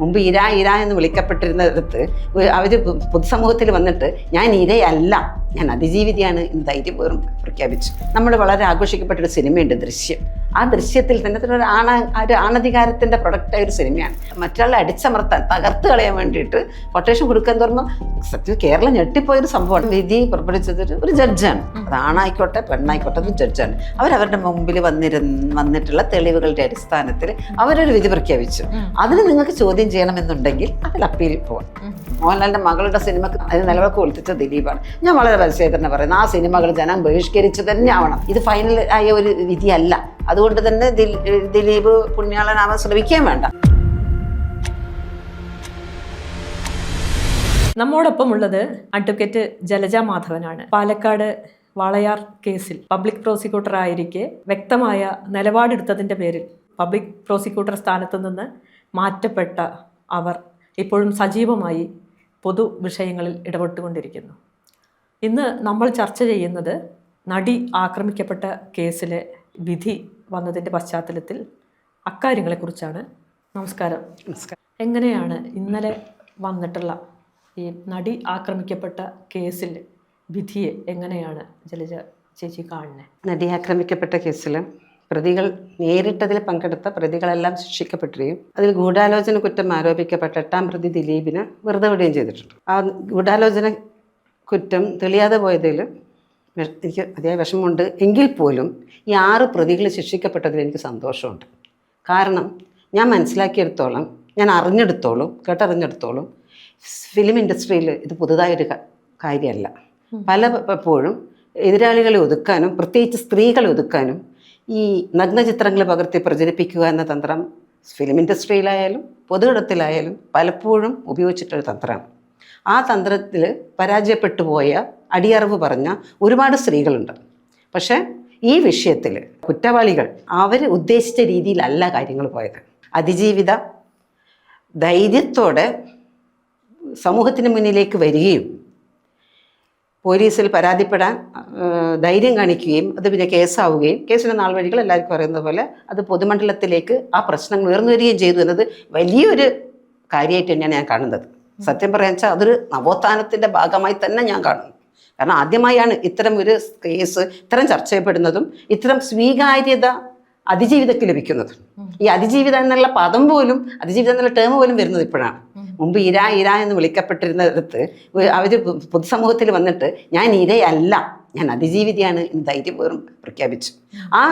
മുമ്പ് ഇര ഇര എന്ന് വിളിക്കപ്പെട്ടിരുന്നിടത്ത് അവർ പൊതുസമൂഹത്തിൽ വന്നിട്ട് ഞാൻ ഇരയല്ല ഞാൻ അതിജീവിതയാണ് എന്ന് ധൈര്യപൂർവം പ്രഖ്യാപിച്ചു. നമ്മൾ വളരെ ആഘോഷിക്കപ്പെട്ടൊരു സിനിമയുണ്ട് ദൃശ്യം. ആ ദൃശ്യത്തിൽ തന്നെ ഒരു ആണ ഒരു ആണധികാരത്തിന്റെ പ്രൊഡക്റ്റായ ഒരു സിനിമയാണ്. മറ്റൊരാളെ അടിച്ചമർത്താൻ തകർത്ത് കളയാൻ വേണ്ടിയിട്ട് കൊട്ടേഷൻ കൊടുക്കാൻ തുറന്ന് സത്യം കേരളം ഞെട്ടിപ്പോയൊരു സംഭവമാണ്. വിധി പുറപ്പെടുവിച്ചത് ഒരു- ജഡ്ജാണ് അത് ആണായിക്കോട്ടെ പെണ്ണായിക്കോട്ടെ അത് ജഡ്ജാണ് അവരവരുടെ മുമ്പിൽ വന്നിരുന്ന വന്നിട്ടുള്ള തെളിവുകളുടെ അടിസ്ഥാനത്തിൽ അവരൊരു വിധി പ്രഖ്യാപിച്ചു. അതിന് നിങ്ങൾക്ക് ചോദ്യം ചെയ്യണമെന്നുണ്ടെങ്കിൽ അതിൽ അപ്പീൽ പോകണം മോഹൻലാലിന്റെ മകളുടെ സിനിമക്ക് അതിന് നിലവിളക്ക് കൊളുത്തിച്ച ദിലീപാണ്. ഞാൻ വളരെ പരിചയം തന്നെ പറയുന്നത് ആ സിനിമകൾ ജനം ബഹിഷ്കരിച്ച് തന്നെ ആവണം. ഇത് ഫൈനൽ ആയ ഒരു വിധിയല്ല. അതുകൊണ്ട് തന്നെ ദിലീപ് പുണ്യാളനാവാൻ ശ്രമിക്കുകയും വേണ്ട. നമ്മോടൊപ്പം ഉള്ളത് അഡ്വക്കേറ്റ് ജലജ മാധവനാണ്. പാലക്കാട് വാളയാർ കേസിൽ പബ്ലിക് പ്രോസിക്യൂട്ടർ ആയിരിക്കെ വ്യക്തമായ നിലപാടെടുത്തതിന്റെ പേരിൽ പബ്ലിക് പ്രോസിക്യൂട്ടർ സ്ഥാനത്ത് നിന്ന് മാറ്റപ്പെട്ട അവർ ഇപ്പോഴും സജീവമായി പൊതു വിഷയങ്ങളിൽ ഇടപെട്ടുകൊണ്ടിരിക്കുന്നു. ഇന്ന് നമ്മൾ ചർച്ച ചെയ്യുന്നത് നടി ആക്രമിക്കപ്പെട്ട കേസിലെ വിധി വന്നതിന്റെ പശ്ചാത്തലത്തിൽ അക്കാര്യങ്ങളെക്കുറിച്ചാണ് നമസ്കാരം. നമസ്കാരം. എങ്ങനെയാണ് ഇന്നലെ വന്നിട്ടുള്ള ഈ നടി ആക്രമിക്കപ്പെട്ട കേസിൽ വിധിയെ എങ്ങനെയാണ് ജലജ ചേച്ചി കാണുന്നത് നടി ആക്രമിക്കപ്പെട്ട കേസിൽ പ്രതികൾ നേരിട്ടതിൽ പങ്കെടുത്ത പ്രതികളെല്ലാം ശിക്ഷിക്കപ്പെട്ടുകയും അതിൽ ഗൂഢാലോചന കുറ്റം ആരോപിക്കപ്പെട്ട എട്ടാം പ്രതി ദിലീപിന് വെറുതെ വിടുകയും ചെയ്തിട്ടുണ്ട്. ആ ഗൂഢാലോചന കുറ്റം തെളിയാതെ പോയതിൽ എനിക്ക് അതേ വിഷമമുണ്ട്. എങ്കിൽ പോലും ഈ ആറ് പ്രതികൾ ശിക്ഷിക്കപ്പെട്ടതിൽ എനിക്ക് സന്തോഷമുണ്ട്. കാരണം ഞാൻ മനസ്സിലാക്കിയെടുത്തോളം ഞാൻ അറിഞ്ഞെടുത്തോളും കേട്ടറിഞ്ഞെടുത്തോളും ഫിലിം ഇൻഡസ്ട്രിയിൽ ഇത് പുതുതായൊരു കാര്യമല്ല. പല പലപ്പോഴും എതിരാളികളെ ഒതുക്കാനും പ്രത്യേകിച്ച് സ്ത്രീകളെ ഒതുക്കാനും ഈ നഗ്നചിത്രങ്ങൾ പകർത്തി പ്രചരിപ്പിക്കുക എന്ന തന്ത്രം ഫിലിം ഇൻഡസ്ട്രിയിലായാലും പൊതുയിടത്തിലായാലും പലപ്പോഴും ഉപയോഗിച്ചിട്ടൊരു തന്ത്രമാണ്. ആ തന്ത്രത്തിൽ പരാജയപ്പെട്ടു പോയ അടിയറവ് പറഞ്ഞ ഒരുപാട് സ്ത്രീകളുണ്ട്. പക്ഷേ ഈ വിഷയത്തിൽ കുറ്റവാളികൾ അവർ ഉദ്ദേശിച്ച രീതിയിലല്ല കാര്യങ്ങൾ പോയത്. അതിജീവിത ധൈര്യത്തോടെ സമൂഹത്തിന് മുന്നിലേക്ക് വരികയും പോലീസിൽ പരാതിപ്പെടാൻ ധൈര്യം കാണിക്കുകയും അത് പിന്നെ കേസാവുകയും കേസിന്റെ നാൾ വഴികൾ എല്ലാവർക്കും അറിയുന്ന പോലെ അത് പൊതുമണ്ഡലത്തിലേക്ക് ആ പ്രശ്നങ്ങൾ ഉയർന്നു വരികയും ചെയ്തു എന്നത് വലിയൊരു കാര്യമായിട്ട് തന്നെയാണ് ഞാൻ കാണുന്നത്. സത്യം പറയാൻ വെച്ചാൽ അതൊരു നവോത്ഥാനത്തിന്റെ ഭാഗമായി തന്നെ ഞാൻ കാണുന്നു. കാരണം ആദ്യമായാണ് ഇത്തരം ഒരു കേസ് ഇത്തരം ചർച്ച ചെയ്യപ്പെടുന്നതും ഇത്തരം സ്വീകാര്യത അതിജീവിതത്തിൽ ലഭിക്കുന്നത്. ഈ അതിജീവിത എന്നുള്ള പദം പോലും അതിജീവിതം എന്നുള്ള ടേം പോലും വരുന്നത് ഇപ്പോഴാണ്. മുമ്പ് ഇര ഇര എന്ന് വിളിക്കപ്പെട്ടിരുന്നിടത്ത് അവർ പൊതുസമൂഹത്തിൽ വന്നിട്ട് ഞാൻ ഇരയല്ല ഞാൻ അതിജീവിതയാണ് എന്ന് ധൈര്യപൂർവം പ്രഖ്യാപിച്ചു. ആ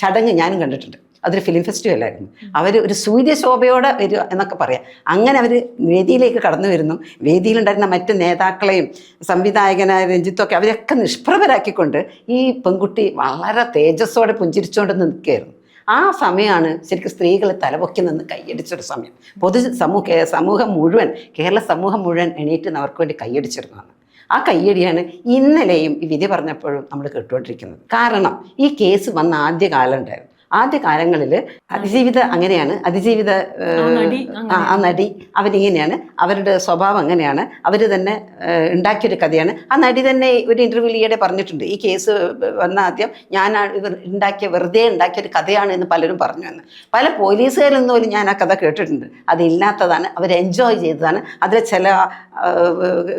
ചടങ്ങ് ഞാനും കണ്ടിട്ടുണ്ട്. അതൊരു ഫിലിം ഫെസ്റ്റിവലായിരുന്നു അവർ ഒരു സൂര്യശോഭയോടെ വരിക എന്നൊക്കെ പറയാം. അങ്ങനെ അവർ വേദിയിലേക്ക് കടന്നു വരുന്നു. വേദിയിലുണ്ടായിരുന്ന മറ്റ് നേതാക്കളെയും സംവിധായകനായ രഞ്ജിത്തൊക്കെ അവരൊക്കെ നിഷ്പ്രഭരാക്കിക്കൊണ്ട് ഈ പെൺകുട്ടി വളരെ തേജസ്സോടെ പുഞ്ചിരിച്ചുകൊണ്ട് നിൽക്കുകയായിരുന്നു. ആ സമയമാണ് ശരിക്കും സ്ത്രീകൾ തലപൊക്കി നിന്ന് കൈയടിച്ചൊരു സമയം. പൊതു സമൂഹ സമൂഹം മുഴുവൻ കേരള സമൂഹം മുഴുവൻ എണീറ്റ് അവർക്ക് വേണ്ടി കൈയടിച്ചിരുന്നതാണ്. ആ കയ്യടിയാണ് ഇന്നലെയും ഈ വിധി പറഞ്ഞപ്പോഴും നമ്മൾ കേട്ടുകൊണ്ടിരിക്കുന്നത്. കാരണം ഈ കേസ് വന്ന ആദ്യ കാലം ഉണ്ടായിരുന്നു. ആദ്യ കാലങ്ങളിൽ അതിജീവിത അങ്ങനെയാണ്. അതിജീവിത ആ നടി അവരിങ്ങനെയാണ് അവരുടെ സ്വഭാവം അങ്ങനെയാണ്. അവർ തന്നെ ഉണ്ടാക്കിയൊരു കഥയാണ്. ആ നടി തന്നെ ഒരു ഇന്റർവ്യൂവിൽ ഈയിടെ പറഞ്ഞിട്ടുണ്ട്. ഈ കേസ് വന്ന ആദ്യം ഞാൻ ഇവർ ഉണ്ടാക്കിയ വെറുതെ ഉണ്ടാക്കിയ ഒരു കഥയാണ് എന്ന് പലരും പറഞ്ഞു എന്ന്. പല പോലീസുകാരിൽ നിന്ന് പോലും ഞാൻ ആ കഥ കേട്ടിട്ടുണ്ട്. അതില്ലാത്തതാണ് അവർ എൻജോയ് ചെയ്തതാണ്. അതിലെ ചില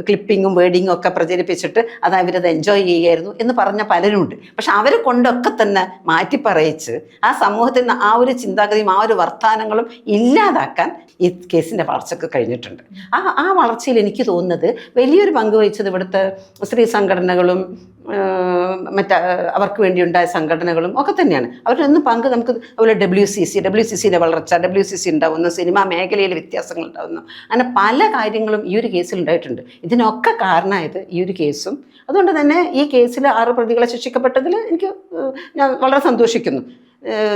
ക്ലിപ്പിങ്ങും വേർഡിങ്ങും ഒക്കെ പ്രചരിപ്പിച്ചിട്ട് അത് അവരത് എൻജോയ് ചെയ്യുകയായിരുന്നു എന്ന് പറഞ്ഞ പലരുമുണ്ട് പക്ഷെ അവരെ കൊണ്ടൊക്കെ തന്നെ മാറ്റി പറയിച്ച് ആ സമൂഹത്തിൽ നിന്ന് ആ ഒരു ചിന്താഗതിയും ആ ഒരു വർത്തമാനങ്ങളും ഇല്ലാതാക്കാൻ ഈ കേസിന്റെ വളർച്ചയ്ക്ക് കഴിഞ്ഞിട്ടുണ്ട്. ആ ആ വളർച്ചയിൽ എനിക്ക് തോന്നുന്നത് വലിയൊരു പങ്ക് വഹിച്ചത് ഇവിടുത്തെ സ്ത്രീ സംഘടനകളും മറ്റ അവർക്ക് വേണ്ടിയുണ്ടായ സംഘടനകളും ഒക്കെ തന്നെയാണ്. അവരുടെ ഒന്ന് പങ്ക് നമുക്ക് അതുപോലെ W C C W C സിയുടെ വളർച്ച ഡബ്ല്യു സി സി ഉണ്ടാവുന്നു സിനിമാ മേഖലയിൽ വ്യത്യാസങ്ങൾ ഉണ്ടാവുന്നു. അങ്ങനെ പല കാര്യങ്ങളും ഈ ഒരു കേസിൽ ഉണ്ടായിട്ടുണ്ട്. ഇതിനൊക്കെ കാരണമായത് ഈ ഒരു കേസും. അതുകൊണ്ട് തന്നെ ഈ കേസിൽ ആറ് പ്രതികളെ ശിക്ഷിക്കപ്പെട്ടതിൽ എനിക്ക് ഞാൻ വളരെ സന്തോഷിക്കുന്നു.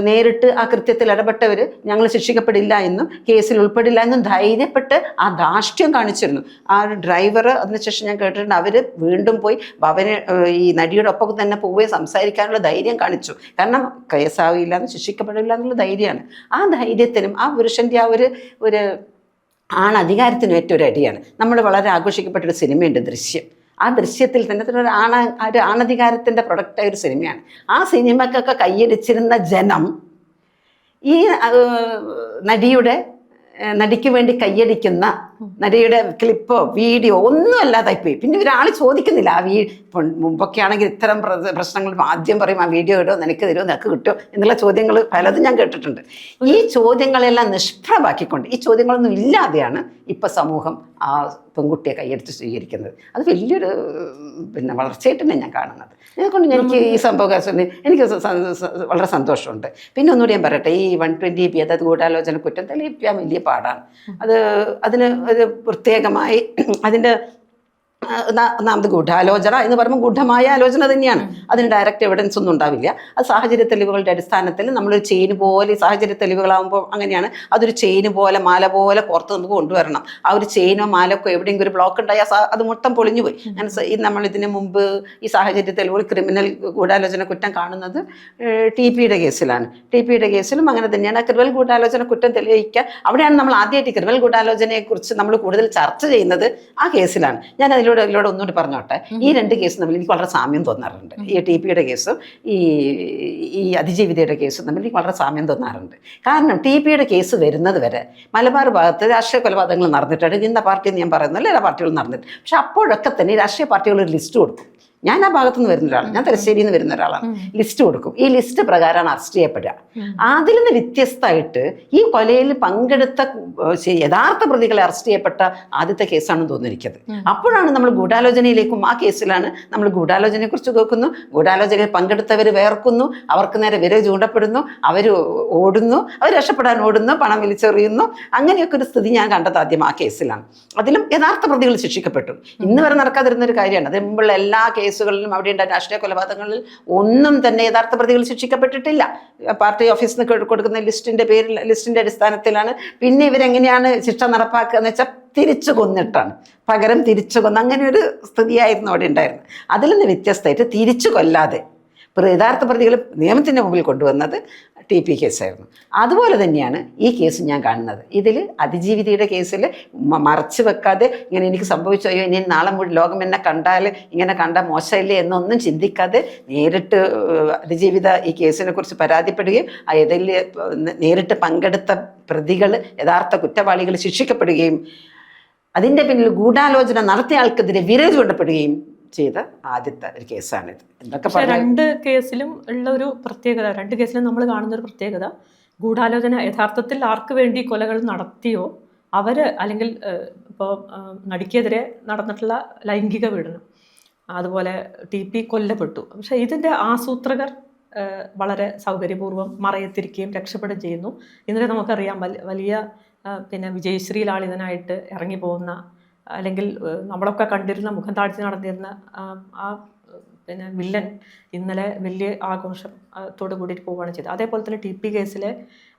നേരിട്ട് ആ കൃത്യത്തിൽ ഇടപെട്ടവർ ഞങ്ങൾ ശിക്ഷിക്കപ്പെടില്ല എന്നും കേസിൽ ഉൾപ്പെടില്ല എന്നും ധൈര്യപ്പെട്ട് ആ ധാർഷ്ട്യം കാണിച്ചിരുന്നു. ആ ഡ്രൈവർ അതിനുശേഷം ഞാൻ കേട്ടിട്ടുണ്ട് അവർ വീണ്ടും പോയി ഭവന് ഈ നടിയുടെ ഒപ്പം തന്നെ പോവുകയും സംസാരിക്കാനുള്ള ധൈര്യം കാണിച്ചു. കാരണം കേസാവില്ല എന്ന് ശിക്ഷിക്കപ്പെടില്ല എന്നുള്ള ധൈര്യമാണ്. ആ ധൈര്യത്തിനും ആ പുരുഷന്റെ ആ ഒരു ഒരു ആണ് അധികാരത്തിനും ഏറ്റവും ഒരു അടിയാണ്. നമ്മൾ വളരെ ആഘോഷിക്കപ്പെട്ടൊരു സിനിമയുണ്ട് ദൃശ്യം. ആ ദൃശ്യത്തിൽ തന്നെ ഒരു ആണ ഒരു ആണധികാരത്തിന്റെ പ്രൊഡക്റ്റായ ഒരു സിനിമയാണ്. ആ സിനിമക്കൊക്കെ കൈയടിച്ചിരുന്ന ജനം ഈ നടിയുടെ നടിക്ക് വേണ്ടി കയ്യടിക്കുന്ന നടിയുടെ ക്ലിപ്പോ വീഡിയോ ഒന്നും അല്ലാതായിപ്പോയി പിന്നെ ഒരാൾ ചോദിക്കുന്നില്ല ആ വീ മുമ്പൊക്കെ ആണെങ്കിൽ ഇത്തരം പ്ര- പ്രശ്നങ്ങൾ ആദ്യം പറയും ആ വീഡിയോ ഇടോ നിനക്ക് തരുമോ നിനക്ക് കിട്ടുമോ എന്നുള്ള ചോദ്യങ്ങൾ പലതും ഞാൻ കേട്ടിട്ടുണ്ട്. ഈ ചോദ്യങ്ങളെല്ലാം നിഷ്പ്രഭാക്കിക്കൊണ്ട് ഈ ചോദ്യങ്ങളൊന്നും ഇല്ലാതെയാണ് ഇപ്പം സമൂഹം ആ പെൺകുട്ടിയെ കൈയെടുത്ത് സ്വീകരിക്കുന്നത്. അത് വലിയൊരു പിന്നെ വളർച്ചയായിട്ട് തന്നെ ഞാൻ കാണുന്നത്. അതുകൊണ്ട് എനിക്ക് ഈ സംഭവം എനിക്ക് വളരെ സന്തോഷമുണ്ട്. പിന്നെ ഒന്നുകൂടി ഞാൻ പറയട്ടെ ഈ വൺ ട്വന്റി ബി അതായത് ഗൂഢാലോചന കുറ്റം തെളിയിക്കാൻ വലിയ പാടാണ്. അത് അതിന് ഒരു പ്രത്യേകമായി അതിന്റെ ഒന്നാമത് ഗൂഢാലോചന എന്ന് പറയുമ്പോൾ ഗൂഢമായ ആലോചന തന്നെയാണ്. അതിന് ഡയറക്റ്റ് എവിഡൻസ് ഒന്നും ഉണ്ടാവില്ല. അത് സാഹചര്യ തെളിവുകളുടെ അടിസ്ഥാനത്തിൽ നമ്മളൊരു ചെയിൻ പോലെ സാഹചര്യ തെളിവുകളാകുമ്പോൾ അങ്ങനെയാണ്. അതൊരു ചെയിൻ പോലെ മാല പോലെ പുറത്ത് നമുക്ക് കൊണ്ടുവരണം. ആ ഒരു ചെയിനോ മാലക്കോ എവിടെയെങ്കിലും ഒരു ബ്ലോക്ക് ഉണ്ടായാൽ അത് മൊത്തം പൊളിഞ്ഞു പോയി അങ്ങനെ നമ്മൾ ഇതിന് മുമ്പ് ഈ സാഹചര്യ തെളിവുകൾ ക്രിമിനൽ ഗൂഢാലോചന കുറ്റം കാണുന്നത് ടി പിയുടെ കേസിലാണ്. ടി പിയുടെ കേസിലും അങ്ങനെ തന്നെയാണ്. ക്രിമിനൽ ഗൂഢാലോചന കുറ്റം തെളിയിക്കാൻ അവിടെയാണ് നമ്മൾ ആദ്യമായിട്ട് ക്രിമിനൽ ഗൂഢാലോചനയെക്കുറിച്ച് നമ്മൾ കൂടുതൽ ചർച്ച ചെയ്യുന്നത് ആ കേസിലാണ്. ഞാൻ അതിലൂടെ അതിലൂടെ ഒന്നുകൂടി പറഞ്ഞോട്ടെ. ഈ രണ്ട് കേസും തമ്മിൽ എനിക്ക് വളരെ സാമ്യം തോന്നാറുണ്ട്. ഈ ടി പിയുടെ കേസും ഈ ഈ അതിജീവിതയുടെ കേസും തമ്മിൽ എനിക്ക് വളരെ സാമ്യം തോന്നാറുണ്ട്. കാരണം ടി പിയുടെ കേസ് വരുന്നത് വരെ മലബാർ ഭാഗത്ത് രാഷ്ട്രീയ കൊലപാതകങ്ങൾ നടന്നിട്ടുണ്ട്. ഇന്ന പാർട്ടി എന്ന് ഞാൻ പറയുന്നില്ല എല്ലാ പാർട്ടികളും നടന്നിട്ടുണ്ട്. പക്ഷെ അപ്പോഴൊക്കെ തന്നെ രാഷ്ട്രീയ പാർട്ടികൾ ഒരു ലിസ്റ്റ് കൊടുക്കും. ഞാൻ ആ ഭാഗത്തു നിന്ന് വരുന്ന ഒരാളാണ്. ഞാൻ തലശ്ശേരിയിൽ നിന്ന് വരുന്ന ഒരാളാണ്. ലിസ്റ്റ് കൊടുക്കും. ഈ ലിസ്റ്റ് പ്രകാരമാണ് അറസ്റ്റ് ചെയ്യപ്പെടുക. അതിൽ നിന്ന് വ്യത്യസ്തമായിട്ട് ഈ കൊലയിൽ പങ്കെടുത്ത യഥാർത്ഥ പ്രതികളെ അറസ്റ്റ് ചെയ്യപ്പെട്ട ആദ്യത്തെ കേസാണെന്ന് തോന്നിയിരിക്കുന്നത്. അപ്പോഴാണ് നമ്മൾ ഗൂഢാലോചനയിലേക്കും ആ കേസിലാണ് നമ്മൾ ഗൂഢാലോചനയെ കുറിച്ച് കേൾക്കുന്നു. ഗൂഢാലോചനയിൽ പങ്കെടുത്തവർ വേർക്കുന്നു അവർക്ക് നേരെ വിര ചൂണ്ടപ്പെടുന്നു. അവർ ഓടുന്നു. അവർ രക്ഷപ്പെടാൻ ഓടുന്നു. പണം വലിച്ചെറിയുന്നു. അങ്ങനെയൊക്കെ ഒരു സ്ഥിതി ഞാൻ കണ്ടത് ആദ്യം ആ കേസിലാണ്. അതിലും യഥാർത്ഥ പ്രതികൾ ശിക്ഷിക്കപ്പെട്ടു. ഇന്ന് വരെ നടക്കാതിരുന്ന ഒരു കാര്യമാണ്. അതിന് മുമ്പുള്ള എല്ലാ കേസുകളിലും അവിടെ ഉണ്ടായ രാഷ്ട്രീയ കൊലപാതകങ്ങളിൽ ഒന്നും തന്നെ യഥാർത്ഥ പ്രതികൾ ശിക്ഷിക്കപ്പെട്ടിട്ടില്ല. പാർട്ടി ഓഫീസിൽ നിന്ന് കൊടുക്കുന്ന ലിസ്റ്റിന്റെ പേരിൽ ലിസ്റ്റിന്റെ അടിസ്ഥാനത്തിലാണ്. പിന്നെ ഇവരെങ്ങനെയാണ് ശിക്ഷ നടപ്പാക്കുക എന്ന് വെച്ചാൽ തിരിച്ചു കൊന്നിട്ടാണ്. പകരം തിരിച്ചു കൊന്ന് അങ്ങനെ ഒരു സ്ഥിതിയായിരുന്നു അവിടെ ഉണ്ടായിരുന്നത്. അതിൽ നിന്ന് വ്യത്യസ്തമായിട്ട് തിരിച്ചു കൊല്ലാതെ യഥാർത്ഥ പ്രതികൾ നിയമത്തിന്റെ മുമ്പിൽ കൊണ്ടുവന്നത് ടി പി കേസായിരുന്നു അതുപോലെ തന്നെയാണ് ഈ കേസ് ഞാൻ കാണുന്നത്. ഇതിൽ അതിജീവിതയുടെ കേസിൽ മറച്ചു വെക്കാതെ ഇങ്ങനെ എനിക്ക് സംഭവിച്ചു. അയ്യോ ഇനി നാളെ മുഴുവൻ ലോകം എന്നെ കണ്ടാൽ ഇങ്ങനെ കണ്ട മോശമില്ലേ എന്നൊന്നും ചിന്തിക്കാതെ നേരിട്ട് അതിജീവിത ഈ കേസിനെ കുറിച്ച് പരാതിപ്പെടുകയും ആ ഇതിൽ നേരിട്ട് പങ്കെടുത്ത പ്രതികൾ യഥാർത്ഥ കുറ്റവാളികൾ ശിക്ഷിക്കപ്പെടുകയും അതിന്റെ പിന്നിൽ ഗൂഢാലോചന നടത്തിയ ആൾക്കെതിരെ വിരൽ ചൂണ്ടപ്പെടുകയും ചെയ്ത ആദ്യത്തെ ഒരു കേസാണിത്. എന്തൊക്കെ പക്ഷെ രണ്ട് കേസിലും ഉള്ള ഒരു പ്രത്യേകത രണ്ട് കേസിലും നമ്മൾ കാണുന്ന ഒരു പ്രത്യേകത ഗൂഢാലോചന യഥാർത്ഥത്തിൽ ആർക്ക് വേണ്ടി കൊലകൾ നടത്തിയോ അവർ അല്ലെങ്കിൽ ഇപ്പോൾ നടിക്കെതിരെ നടന്നിട്ടുള്ള ലൈംഗിക പീഡനം അതുപോലെ ടി പി കൊല്ലപ്പെട്ടു. പക്ഷെ ഇതിന്റെ ആസൂത്രകർ വളരെ സൗകര്യപൂർവം മറയത്തിരിക്കുകയും രക്ഷപ്പെടുകയും ചെയ്യുന്നു. ഇന്നലെ നമുക്കറിയാം വലിയ പിന്നെ വിജയശ്രീ ലാളിതനായിട്ട് ഇറങ്ങി പോകുന്ന അല്ലെങ്കിൽ നമ്മളൊക്കെ കണ്ടിരുന്ന മുഖം താഴ്ത്തി നടന്നിരുന്ന ആ, പിന്നെ വില്ലൻ ഇന്നലെ വലിയ ആഘോഷം ആ, ത്തോട് കൂടിയിട്ട് പോവുകയാണ് ചെയ്തത്. അതേപോലെ തന്നെ ടി പി കേസിലെ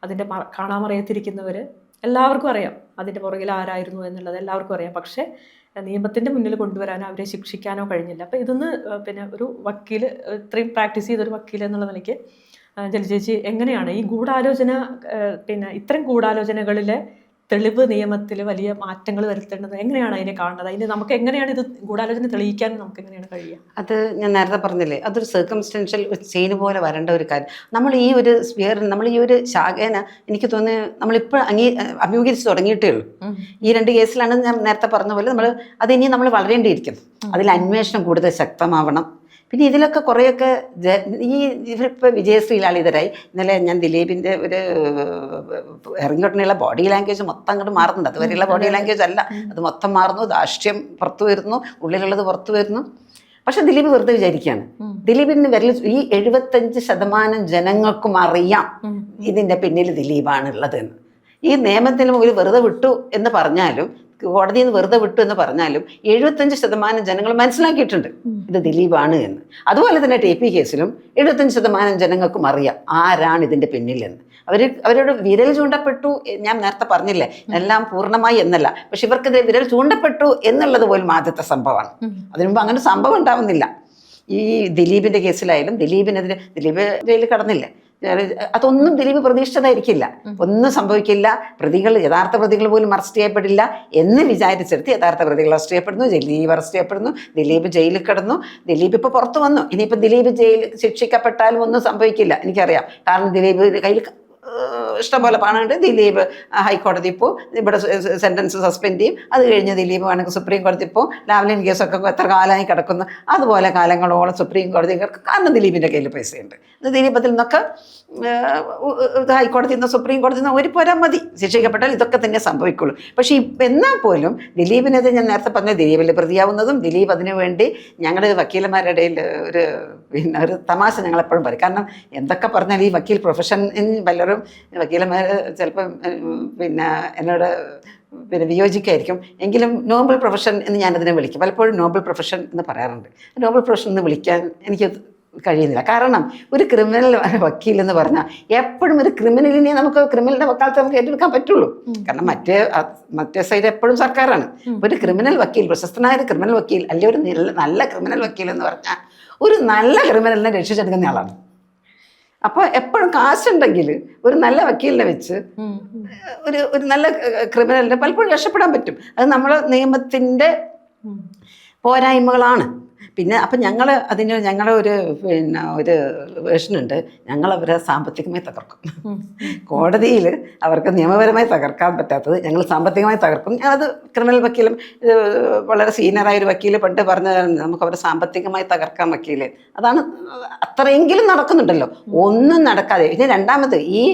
അതിന്റെ കാണാമറിയത്തിരിക്കുന്നവർ എല്ലാവർക്കും അറിയാം അതിന്റെ പുറകിൽ ആരായിരുന്നു എന്നുള്ളത് എല്ലാവർക്കും അറിയാം. പക്ഷേ നിയമത്തിന്റെ മുന്നിൽ കൊണ്ടുവരാനോ അവരെ ശിക്ഷിക്കാനോ കഴിഞ്ഞില്ല. അപ്പോൾ ഇതൊന്ന് പിന്നെ ഒരു വക്കീൽ ഇത്രയും പ്രാക്ടീസ് ചെയ്തൊരു വക്കീൽ എന്നുള്ള നിലയ്ക്ക് ജലചേച്ചി ജലി ചേച്ചി എങ്ങനെയാണ് ഈ ഗൂഢാലോചന പിന്നെ ഇത്തരം ഗൂഢാലോചനകളിലെ തെളിവ് നിയമത്തിൽ വലിയ മാറ്റങ്ങൾ വരുത്തേണ്ടത് എങ്ങനെയാണ് അതിനെ കാണുന്നത്? അതിന് നമുക്ക് എങ്ങനെയാണ് ഇത് ഗൂഢാലോചന തെളിയിക്കാൻ നമുക്ക് എങ്ങനെയാണ് കഴിയുക? അത് ഞാൻ നേരത്തെ പറഞ്ഞില്ലേ അതൊരു സർക്കംസ്റ്റൻഷ്യൽ ചെയിൻ പോലെ വരേണ്ട ഒരു കാര്യം. നമ്മൾ ഈ ഒരു സ്പിയർ നമ്മൾ ഈ ഒരു ശാഖേന എനിക്ക് തോന്നുന്നു നമ്മളിപ്പോൾ അംഗീ അഭിമുഖീകരിച്ച് തുടങ്ങിയിട്ടേ ഉള്ളൂ. ഈ രണ്ട് കേസിലാണ് ഞാൻ നേരത്തെ പറഞ്ഞ പോലെ നമ്മൾ അത് ഇനി നമ്മൾ വളരേണ്ടിയിരിക്കും അതിൽ അന്വേഷണം കൂടുതൽ ശക്തമാവണം. പിന്നെ ഇതിലൊക്കെ കുറേയൊക്കെ ജ ഈ ഇവരിപ്പോൾ വിജയശ്രീലാളിതരായി. ഇന്നലെ ഞാൻ ദിലീപിന്റെ ഒരു ഇറങ്ങിയിട്ടുള്ള ബോഡി ലാംഗ്വേജ് മൊത്തം അങ്ങോട്ട് മാറുന്നുണ്ട്. അതുവരെയുള്ള ബോഡി ലാംഗ്വേജ് അല്ല. അത് മൊത്തം മാറുന്നു. ദാഷ്ട്യം പുറത്തു വരുന്നു. ഉള്ളിലുള്ളത് പുറത്തു വരുന്നു. പക്ഷെ ദിലീപ് വെറുതെ വിചാരിക്കുകയാണ്. ദിലീപിന് വരൽ ഈ എഴുപത്തഞ്ച് ശതമാനം ജനങ്ങൾക്കും അറിയാം ഇതിന്റെ പിന്നിൽ ദിലീപാണ് ഉള്ളതെന്ന്. ഈ നിയമത്തിന് മുകളിൽ വെറുതെ വിട്ടു എന്ന് പറഞ്ഞാലും കോടതിയിൽ നിന്ന് വെറുതെ വിട്ടു എന്ന് പറഞ്ഞാലും എഴുപത്തഞ്ച് ശതമാനം ജനങ്ങൾ മനസ്സിലാക്കിയിട്ടുണ്ട് ഇത് ദിലീപാണ് എന്ന്. അതുപോലെ തന്നെ ടി പി കേസിലും എഴുപത്തഞ്ച് ശതമാനം ജനങ്ങൾക്കും അറിയാം ആരാണ് ഇതിന്റെ പിന്നിലെന്ന്. അവർ അവരോട് വിരൽ ചൂണ്ടപ്പെട്ടു ഞാൻ നേരത്തെ പറഞ്ഞില്ലേ എല്ലാം പൂർണമായി എന്നല്ല. പക്ഷെ ഇവർക്കെതിരെ വിരൽ ചൂണ്ടപ്പെട്ടു എന്നുള്ളത് പോലും ആദ്യത്തെ സംഭവമാണ്. അതിനുമുമ്പ് അങ്ങനെ സംഭവം ഉണ്ടാവുന്നില്ല. ഈ ദിലീപിന്റെ കേസിലായാലും ദിലീപിനെതിരെ ദിലീപ് ജയിലിൽ കടന്നില്ലേ? അതൊന്നും ദിലീപ് പ്രതീക്ഷിച്ചതായിരിക്കില്ല. ഒന്നും സംഭവിക്കില്ല. പ്രതികൾ യഥാർത്ഥ പ്രതികൾ പോലും അറസ്റ്റ് ചെയ്യപ്പെടില്ല എന്ന് വിചാരിച്ചെടുത്ത് യഥാർത്ഥ പ്രതികൾ അറസ്റ്റ് ചെയ്യപ്പെടുന്നു. ദിലീപ് അറസ്റ്റ് ചെയ്യപ്പെടുന്നു. ദിലീപ് ജയിലിൽ കിടന്നു. ദിലീപ് ഇപ്പോൾ പുറത്തു വന്നു. ഇനിയിപ്പോൾ ദിലീപ് ജയിൽ ശിക്ഷിക്കപ്പെട്ടാലും ഒന്നും സംഭവിക്കില്ല. എനിക്കറിയാം. കാരണം ദിലീപ് കയ്യിൽ ഇഷ്ടംപോലെ പണമുണ്ട്. ദിലീപ് ഹൈക്കോടതി പോവും. ഇവിടെ സെന്റൻസ് സസ്പെൻഡ് ചെയ്യും. അത് കഴിഞ്ഞ് ദിലീപ് വേണമെങ്കിൽ സുപ്രീം കോടതി പോവും. ലാവ്ലിൻ കേസൊക്കെ എത്ര കാലമായി കിടക്കുന്നു. അതുപോലെ കാലങ്ങളോളം സുപ്രീം കോടതി കാരണം ദിലീപിന്റെ കയ്യിൽ പൈസയുണ്ട്. അതിൽ നിന്നൊക്കെ ഹൈക്കോടതിയിൽ നിന്ന് സുപ്രീം കോടതിയിൽ നിന്ന് ഒരു പോരാ മതി. ശിക്ഷിക്കപ്പെട്ടാൽ ഇതൊക്കെ തന്നെ സംഭവിക്കുള്ളൂ. പക്ഷേ എന്നാൽ പോലും ദിലീപിനെതിരെ ഞാൻ നേരത്തെ പറഞ്ഞ ദിലീപിൽ പ്രതിയാവുന്നതും ദിലീപ് അതിനു വേണ്ടി ഞങ്ങളുടെ വക്കീലന്മാരുടെ ഇടയിൽ ഒരു പിന്നെ ഒരു തമാശ ഞങ്ങൾ എപ്പോഴും പറയും. കാരണം എന്തൊക്കെ പറഞ്ഞാൽ ഈ വക്കീൽ പ്രൊഫഷൻ പലരും വക്കീലന്മാർ ചിലപ്പം പിന്നെ എന്നോട് പിന്നെ വിയോജിക്കായിരിക്കും. എങ്കിലും നോബൽ പ്രൊഫഷൻ എന്ന് ഞാനതിനെ വിളിക്കും. പലപ്പോഴും നോബൽ പ്രൊഫഷൻ എന്ന് പറയാറുണ്ട്. നോബൽ പ്രൊഫഷൻ എന്ന് വിളിക്കാൻ എനിക്ക് കഴിയുന്നില്ല. കാരണം ഒരു ക്രിമിനൽ വക്കീൽ എന്ന് പറഞ്ഞാൽ എപ്പോഴും ഒരു ക്രിമിനലിനെ നമുക്ക് ക്രിമിനലിന്റെ വക്കാലത്ത് നമുക്ക് ഏറ്റെടുക്കാൻ പറ്റുള്ളൂ. കാരണം മറ്റേ മറ്റേ സൈഡ് എപ്പോഴും സർക്കാരാണ്. ഒരു ക്രിമിനൽ വക്കീൽ പ്രശസ്തനായ ഒരു ക്രിമിനൽ വക്കീൽ അല്ലെങ്കിൽ ഒരു നല്ല- നല്ല ക്രിമിനൽ വക്കീൽ എന്ന് പറഞ്ഞാൽ ഒരു നല്ല ക്രിമിനലിനെ രക്ഷിച്ചെടുക്കുന്ന ആളാണ്. അപ്പോൾ എപ്പോഴും കാശുണ്ടെങ്കിൽ ഒരു നല്ല വക്കീലിനെ വെച്ച്. ഒരു ഒരു നല്ല ക്രിമിനലിനെ പലപ്പോഴും രക്ഷപ്പെടാൻ പറ്റും. അത് നമ്മളെ നിയമത്തിന്റെ പോരായ്മകളാണ്. പിന്നെ അപ്പം ഞങ്ങൾ അതിന് ഞങ്ങളെ ഒരു പിന്നെ ഒരു വേർഷനുണ്ട് ഞങ്ങൾ അവരെ സാമ്പത്തികമായി തകർക്കും. കോടതിയിൽ അവർക്ക് നിയമപരമായി തകർക്കാൻ പറ്റാത്തത് ഞങ്ങൾ സാമ്പത്തികമായി തകർക്കും. അത് ക്രിമിനൽ വക്കീലും വളരെ സീനിയറായ ഒരു വക്കീൽ പണ്ട് പറഞ്ഞതാണ് നമുക്ക് അവരെ സാമ്പത്തികമായി തകർക്കാൻ വക്കീൽ. അതാണ് അത്രയെങ്കിലും നടക്കുന്നുണ്ടല്ലോ. ഒന്നും നടക്കാതെ. പിന്നെ രണ്ടാമത് ഈ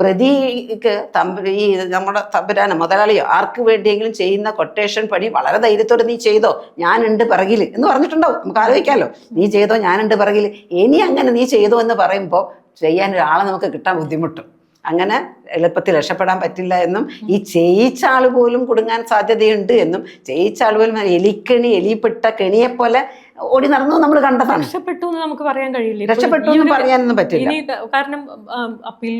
പ്രതിക്ക് തമ്പ ഈ നമ്മുടെ തമ്പുരാന മുതലാളിയോ ആർക്ക് വേണ്ടിയെങ്കിലും ചെയ്യുന്ന കൊട്ടേഷൻ പണി വളരെ ധൈര്യത്തോടെ നീ ചെയ്തോ? ഞാനുണ്ട് പിറകിൽ എന്ന് പറഞ്ഞിട്ടുണ്ടാവും. നമുക്ക് ആലോചിക്കാമല്ലോ നീ ചെയ്തോ ഞാനുണ്ട് പിറകിൽ ഇനി അങ്ങനെ നീ ചെയ്തോ എന്ന് പറയുമ്പോൾ ചെയ്യാൻ ഒരാളെ നമുക്ക് കിട്ടാൻ ബുദ്ധിമുട്ടും. അങ്ങനെ എളുപ്പത്തിൽ രക്ഷപ്പെടാൻ പറ്റില്ല എന്നും ഈ ചെയ്യിച്ച ആൾ പോലും കുടുങ്ങാൻ സാധ്യതയുണ്ട് എന്നും ചെയ്യിച്ച ആൾ പോലും എലിക്കണി എലിപ്പെട്ട കെണിയെപ്പോലെ ഓടി നടന്നു നമ്മൾ കണ്ടതാണ്. രക്ഷപ്പെട്ടു എന്ന് നമുക്ക് പറയാൻ കഴിയില്ല. രക്ഷപ്പെട്ടു എന്ന് പറയാനൊന്നും പറ്റില്ല. കാരണം അപ്പീൽ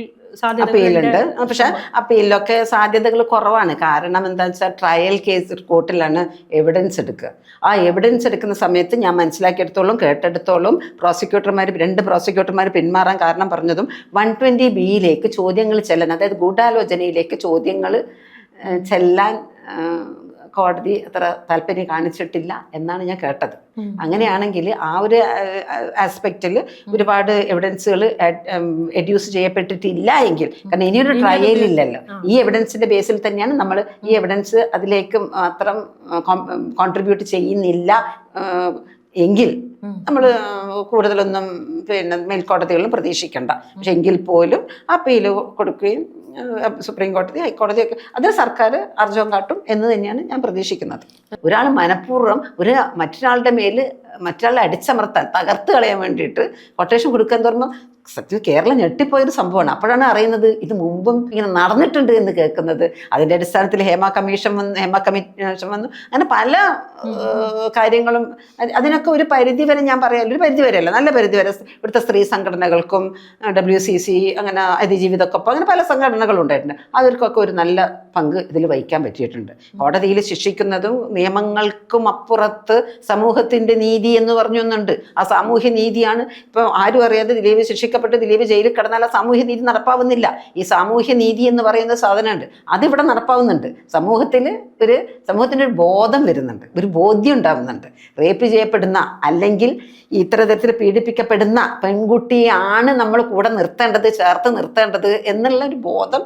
അപ്പീലുണ്ട്. പക്ഷെ അപ്പീലിലൊക്കെ സാധ്യതകൾ കുറവാണ്. കാരണം എന്താ വെച്ചാൽ ട്രയൽ കേസ് കോർട്ടിലാണ് എവിഡൻസ് എടുക്കുക. ആ എവിഡൻസ് എടുക്കുന്ന സമയത്ത് ഞാൻ മനസ്സിലാക്കിയെടുത്തോളും കേട്ടെടുത്തോളും പ്രോസിക്യൂട്ടർമാർ രണ്ട് പ്രോസിക്യൂട്ടർമാർ പിന്മാറാൻ കാരണം പറഞ്ഞതും വൺ ട്വന്റി ബിയിലേക്ക് ചോദ്യങ്ങൾ ചെല്ലാൻ അതായത് ഗൂഢാലോചനയിലേക്ക് ചോദ്യങ്ങൾ ചെല്ലാൻ കോടതി അത്ര താല്പര്യം കാണിച്ചിട്ടില്ല എന്നാണ് ഞാൻ കേട്ടത്. അങ്ങനെയാണെങ്കിൽ ആ ഒരു ആസ്പെക്റ്റിൽ ഒരുപാട് എവിഡൻസുകൾ എഡ്യൂസ് ചെയ്യപ്പെട്ടിട്ടില്ല എങ്കിൽ കാരണം ഇനിയൊരു ട്രയൽ ഇല്ലല്ലോ. ഈ എവിഡൻസിന്റെ ബേസിൽ തന്നെയാണ് നമ്മൾ ഈ എവിഡൻസ് അതിലേക്ക് മാത്രം കോൺട്രിബ്യൂട്ട് ചെയ്യുന്നില്ല എങ്കിൽ നമ്മൾ കൂടുതലൊന്നും പിന്നെ മേൽക്കോടതികളും പ്രതീക്ഷിക്കേണ്ട. പക്ഷെ എങ്കിൽ പോലും അപ്പീൽ കൊടുക്കുകയും സുപ്രീം കോടതി ഹൈക്കോടതി ഒക്കെ അതിൽ സർക്കാർ അർജവം കാട്ടും എന്ന് തന്നെയാണ് ഞാൻ പ്രതീക്ഷിക്കുന്നത്. ഒരാൾ മനഃപൂർവം ഒരു മറ്റൊരാളുടെ മേൽ മറ്റൊരാളെ അടിച്ചമർത്താൻ തകർത്ത് കളയാൻ വേണ്ടിയിട്ട് കൊട്ടേഷൻ കൊടുക്കാൻ പറയുമ്പോൾ സത്യം കേരളം ഞെട്ടിപ്പോയൊരു സംഭവമാണ്. അപ്പോഴാണ് അറിയുന്നത് ഇത് മുമ്പും ഇങ്ങനെ നടന്നിട്ടുണ്ട് എന്ന് കേൾക്കുന്നത്. അതിന്റെ അടിസ്ഥാനത്തിൽ ഹേമ കമ്മീഷൻ വന്നു ഹേമ കമ്മീഷൻ വന്നു. അങ്ങനെ പല കാര്യങ്ങളും അത് അതിനൊക്കെ ഒരു പരിധി വരെ ഞാൻ പറയാം. ഒരു പരിധി വരെ അല്ല നല്ല പരിധി വരെ. ഇവിടുത്തെ സ്ത്രീ സംഘടനകൾക്കും ഡബ്ല്യു സി സി അങ്ങനെ അതിജീവിതക്കൊപ്പം അങ്ങനെ പല സംഘടനകളും ഉണ്ടായിട്ടുണ്ട്. അവർക്കൊക്കെ ഒരു നല്ല പങ്ക് ഇതിൽ വഹിക്കാൻ പറ്റിയിട്ടുണ്ട്. കോടതിയിൽ ശിക്ഷിക്കുന്നതും നിയമങ്ങൾക്കും അപ്പുറത്ത് സമൂഹത്തിന്റെ നീതി എന്ന് പറഞ്ഞൊന്നുണ്ട്. ആ സാമൂഹ്യ നീതിയാണ് ഇപ്പം ആരും അറിയാതെ ദിലീപ് ശിക്ഷിക്കപ്പെട്ട് ദിലീപ് ജയിലിൽ കിടന്നാൽ ആ സാമൂഹ്യ നീതി നടപ്പാവുന്നില്ല. ഈ സാമൂഹ്യ നീതി എന്ന് പറയുന്ന സാധനമുണ്ട്. അതിവിടെ നടപ്പാവുന്നുണ്ട്. സമൂഹത്തിൽ ഒരു സമൂഹത്തിന്റെ ഒരു ബോധം വരുന്നുണ്ട്. ഒരു ബോധ്യം ഉണ്ടാവുന്നുണ്ട്. റേപ്പ് ചെയ്യപ്പെടുന്ന അല്ലെങ്കിൽ ഇത്തരത്തിൽ പീഡിപ്പിക്കപ്പെടുന്ന പെൺകുട്ടിയാണ് നമ്മൾ കൂടെ നിർത്തേണ്ടത് ചേർത്ത് നിർത്തേണ്ടത് എന്നുള്ള ഒരു ബോധം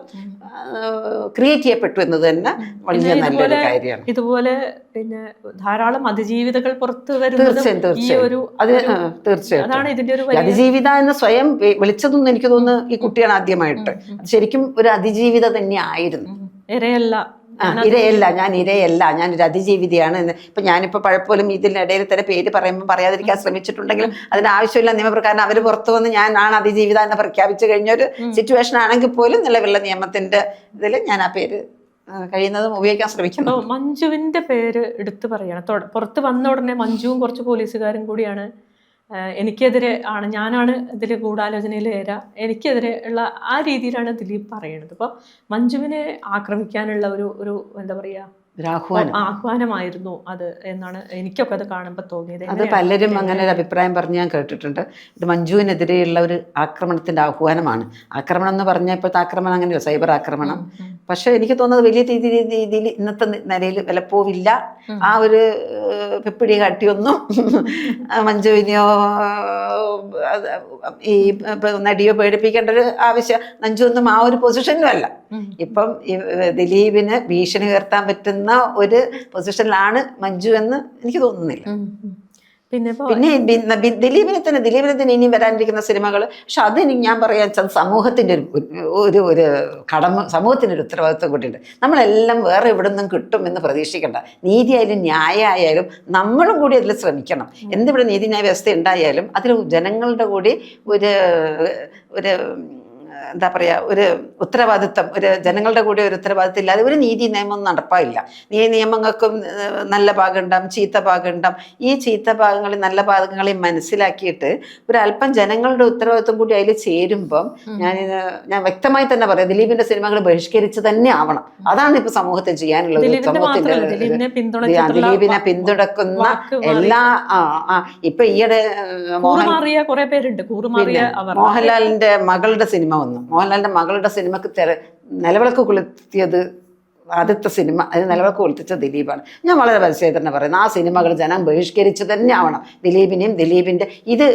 ക്രിയേറ്റ് ചെയ്യപ്പെട്ടു എന്നത് തന്നെ വളരെ നല്ലൊരു കാര്യമാണ്. ഇതുപോലെ പിന്നെ ധാരാളം അതിജീവിതകൾ പുറത്തു വരുന്നത് തീർച്ചയായും തീർച്ചയായും. അത് ആ, അതാണ് ഇതിന്റെ ഒരു അതിജീവിത എന്ന് സ്വയം വിളിച്ചതൊന്നും എനിക്ക് തോന്നുന്നു ഈ കുട്ടിയാണ് ആദ്യമായിട്ട്. ശരിക്കും ഒരു അതിജീവിത തന്നെ ആയിരുന്നു ഇരയല്ല. ഇരയല്ല ഞാൻ ഇരയല്ല. ഞാൻ ഒരു അതിജീവിതയാണ് എന്ന്. ഇപ്പൊ ഞാനിപ്പോ പഴപ്പോലും ഇതിനിടയിൽ തന്നെ പേര് പറയുമ്പോൾ പറയാതിരിക്കാൻ ശ്രമിച്ചിട്ടുണ്ടെങ്കിലും അതിന് ആവശ്യമില്ല നിയമപ്രകാരം അവർ പുറത്തു വന്ന് ആണ് അതിജീവിത എന്ന് പ്രഖ്യാപിച്ചു കഴിഞ്ഞ ഒരു സിറ്റുവേഷൻ ആണെങ്കിൽ പോലും നിലവിലുള്ള നിയമത്തിന്റെ ഇതിൽ ഞാൻ ആ പേര് കഴിയുന്നതും ഉപയോഗിക്കാൻ ശ്രമിക്കുന്നു. മഞ്ജുവിന്റെ പേര് എടുത്തു പറയണം. പുറത്ത് വന്ന ഉടനെ മഞ്ജുവും കുറച്ച് പോലീസുകാരും കൂടിയാണ് എനിക്കെതിരെ ആണ് ഞാനാണ് ഇതിൽ ഗൂഢാലോചനയിൽ ഏര. എനിക്കെതിരെ ഉള്ള ആ രീതിയിലാണ് ദിലീപ് പറയുന്നത് അപ്പോൾ മഞ്ജുവിനെ ആക്രമിക്കാനുള്ള ഒരു ഒരു എന്താ പറയുക ആഹ്വാനമായിരുന്നു അത് എന്നാണ് എനിക്കൊക്കെ അത് കാണുമ്പോൾ തോന്നിയത്. അത് പലരും അങ്ങനെ ഒരു അഭിപ്രായം പറഞ്ഞ് ഞാൻ കേട്ടിട്ടുണ്ട്. ഇത് മഞ്ജുവിനെതിരെയുള്ള ഒരു ആക്രമണത്തിന്റെ ആഹ്വാനമാണ്. ആക്രമണം എന്ന് പറഞ്ഞാൽ ഇപ്പോഴത്തെ ആക്രമണം അങ്ങനെയല്ല സൈബർ ആക്രമണം. പക്ഷെ എനിക്ക് തോന്നുന്നത് വലിയ രീതി രീതിയിൽ ഇന്നത്തെ നിലയിൽ വിലപ്പോവില്ല. ആ ഒരു പെപ്പിടി കാട്ടിയൊന്നും മഞ്ജുവിനെയോ ഈ നടിയോ പേടിപ്പിക്കേണ്ട ഒരു ആവശ്യം. മഞ്ജുവൊന്നും ആ ഒരു പൊസിഷനിലും അല്ല. ഇപ്പം ദിലീപിന് ഭീഷണി ഉയർത്താൻ പറ്റുന്ന ഒരു പൊസിഷനിലാണ് മഞ്ജു എന്ന് എനിക്ക് തോന്നുന്നില്ല. പിന്നെ പിന്നെ ദിലീപിനെ തന്നെ ദിലീപിനെ തന്നെ ഇനിയും വരാനിരിക്കുന്ന സിനിമകൾ പക്ഷെ അത് ഇനി ഞാൻ പറയാൻ വെച്ചാൽ സമൂഹത്തിന്റെ ഒരു ഒരു ഒരു കടമ സമൂഹത്തിന്റെ ഒരു ഉത്തരവാദിത്വം കൂട്ടിയിട്ട് നമ്മളെല്ലാം വേറെ എവിടെ നിന്നും കിട്ടും എന്ന് പ്രതീക്ഷിക്കേണ്ട. നീതി ആയാലും ന്യായ ആയാലും നമ്മളും കൂടി അതിൽ ശ്രമിക്കണം. എന്തിവിടെ നീതിന്യായ വ്യവസ്ഥ ഉണ്ടായാലും അതിൽ ജനങ്ങളുടെ കൂടി ഒരു ഒരു എന്താ പറയുക ഒരു ഉത്തരവാദിത്തം ഒരു ജനങ്ങളുടെ കൂടെ ഒരു ഉത്തരവാദിത്തം ഇല്ലാതെ ഒരു നീതി നിയമം നടപ്പായില്ല. നീ നിയമങ്ങൾക്കും നല്ല ഭാഗമുണ്ടാവും ചീത്ത ഭാഗമുണ്ടാവും. ഈ ചീത്ത ഭാഗങ്ങളിൽ നല്ല ഭാഗങ്ങളെ മനസ്സിലാക്കിയിട്ട് ഒരു അല്പം ജനങ്ങളുടെ ഉത്തരവാദിത്വം കൂടി അതിൽ ചേരുമ്പം ഞാൻ ഞാൻ വ്യക്തമായി തന്നെ പറയാം ദിലീപിന്റെ സിനിമകൾ ബഹിഷ്കരിച്ച് തന്നെ ആവണം. അതാണ് ഇപ്പൊ സമൂഹത്തിൽ ചെയ്യാനുള്ളത്. സമൂഹത്തിന്റെ ദിലീപിനെ പിന്തുണക്കുന്ന എല്ലാ ഇപ്പൊ ഈയിടെ മോഹൻലാലിന്റെ മകളുടെ സിനിമ വന്നു. മോഹൻലാലിന്റെ മകളുടെ സിനിമക്ക് തെര നിലവിളക്ക് കൊളുത്തിയത് ആദ്യത്തെ സിനിമ അത് നിലവിളക്ക് കൊളുത്തിച്ച ദിലീപാണ്. ഞാൻ വളരെ തന്നെ പറയുന്നത് ആ സിനിമകൾ ജനം ബഹിഷ്കരിച്ച് തന്നെ ആവണം. ദിലീപിനെയും ദിലീപിന്റെ ഇത്